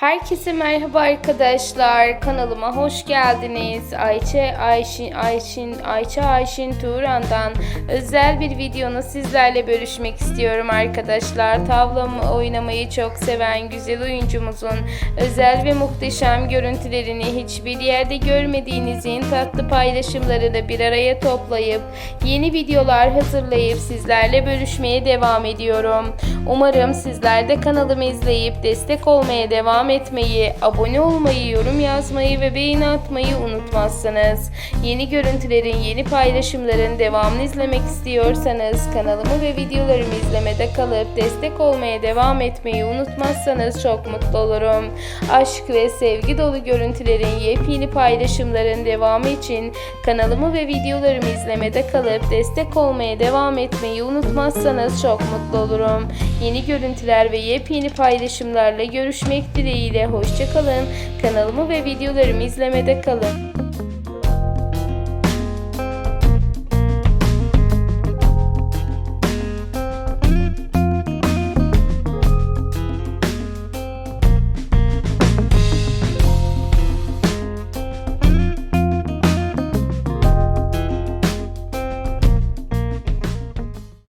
Herkese merhaba arkadaşlar. Kanalıma hoş geldiniz. Ayça Ayşin Ayşin Ayça Ayşin Turan'dan özel bir videonu sizlerle bölüşmek istiyorum arkadaşlar. Tavlamı oynamayı çok seven güzel oyuncumuzun özel ve muhteşem görüntülerini hiçbir yerde görmediğinizin tatlı paylaşımlarını bir araya toplayıp yeni videolar hazırlayıp sizlerle bölüşmeye devam ediyorum. Umarım sizler de kanalımı izleyip destek olmaya devam etmeyi, abone olmayı, yorum yazmayı ve beğeni atmayı unutmazsınız. Yeni görüntülerin, yeni paylaşımların devamını izlemek istiyorsanız kanalımı ve videolarımı izlemede kalıp destek olmaya devam etmeyi unutmazsanız çok mutlu olurum. Aşk ve sevgi dolu görüntülerin yepyeni paylaşımların devamı için kanalımı ve videolarımı izlemede kalıp destek olmaya devam etmeyi unutmazsanız çok mutlu olurum. Yeni görüntüler ve yepyeni paylaşımlarla görüşmek dileğiyle hoşçakalın. Kanalımı ve videolarımı izlemede kalın.